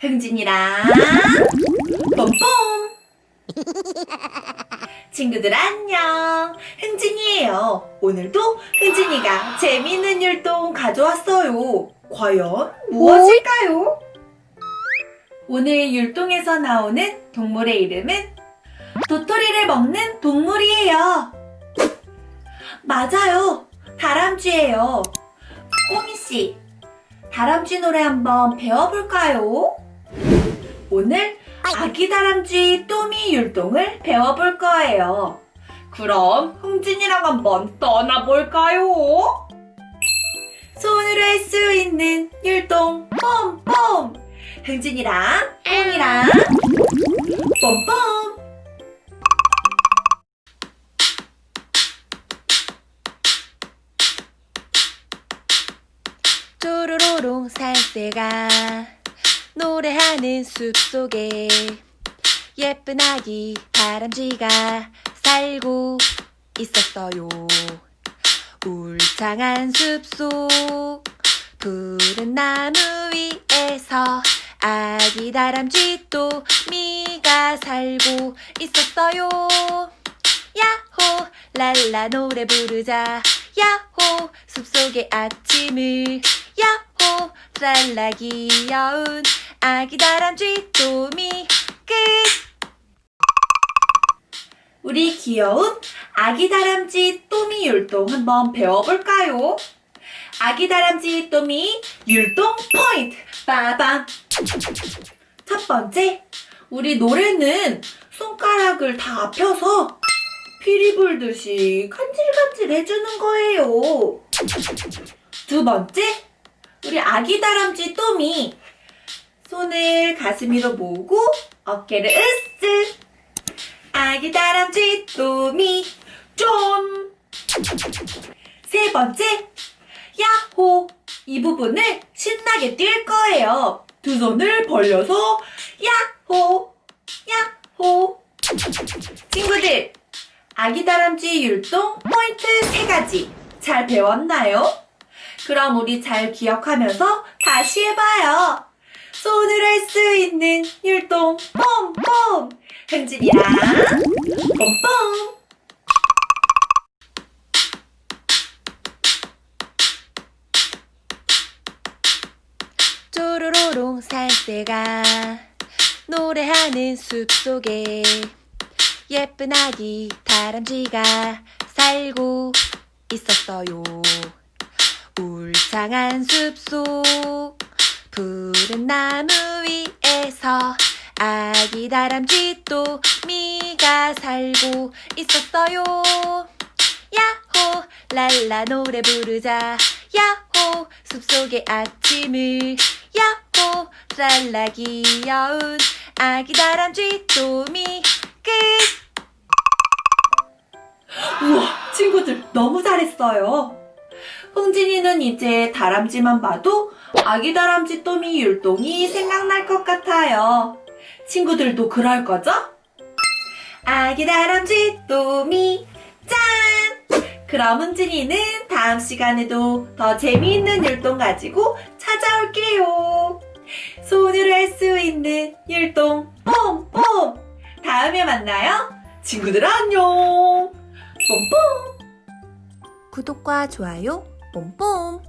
흥진이랑 뽐뽐 친구들 안녕. 흥진이에요. 오늘도 흥진이가 재미있는 율동 가져왔어요. 과연 무엇일까요? 오늘 율동에서 나오는 동물의 이름은 도토리를 먹는 동물이에요. 맞아요. 다람쥐예요. 꼬미씨 다람쥐 노래 한번 배워볼까요? 오늘 아기 다람쥐 또미 율동을 배워볼 거예요. 그럼 흥진이랑 한번 떠나볼까요? 손으로 할 수 있는 율동 뽐뽐 흥진이랑 뽕이랑 뽐뽐 쪼로로롱 살새가 노래하는 숲 속에 예쁜 아기 다람쥐가 살고 있었어요. 울창한 숲속 푸른 나무 위에서 아기 다람쥐 또 미가 살고 있었어요. 야호 랄라 노래 부르자 야호 숲속의 아침을 야호 랄라 귀여운 아기 다람쥐 또미 끝. 우리 귀여운 아기 다람쥐 또미 율동 한번 배워볼까요? 아기 다람쥐 또미 율동 포인트. 빠밤. 첫 번째 우리 노래는 손가락을 다 펴서 피리 불듯이 간질간질 해주는 거예요. 두 번째 우리 아기 다람쥐 또미 손을 가슴 위로 모으고 어깨를 으쓱 아기 다람쥐 또미 쫀! 세 번째, 야호! 이 부분을 신나게 뛸 거예요. 두 손을 벌려서 야호! 야호! 친구들, 아기 다람쥐 율동 포인트 세 가지 잘 배웠나요? 그럼 우리 잘 기억하면서 다시 해봐요. 손으로 할수 있는 율동 뽐뽐! 흥진이랑 뽐뽐! 쪼로로롱 살새가 노래하는 숲속에 예쁜 아기 다람쥐가 살고 있었어요. 울창한 숲속 푸른 나무 위에서 아기 다람쥐 또 미가 살고 있었어요. 야호 랄라 노래 부르자 야호 숲속의 아침을 야호 랄라 귀여운 아기 다람쥐 또미 끝 우와, 친구들 너무 잘했어요. 흥진이는 이제 다람쥐만 봐도 아기 다람쥐 또미 율동이 생각날 것 같아요. 친구들도 그럴 거죠? 아기 다람쥐 또미 짠! 그럼 흥진이는 다음 시간에도 더 재미있는 율동 가지고 찾아올게요. 손으로 할 수 있는 율동 뽐뽐! 다음에 만나요. 친구들 안녕! 뽐뽐! 구독과 좋아요 뽐뽐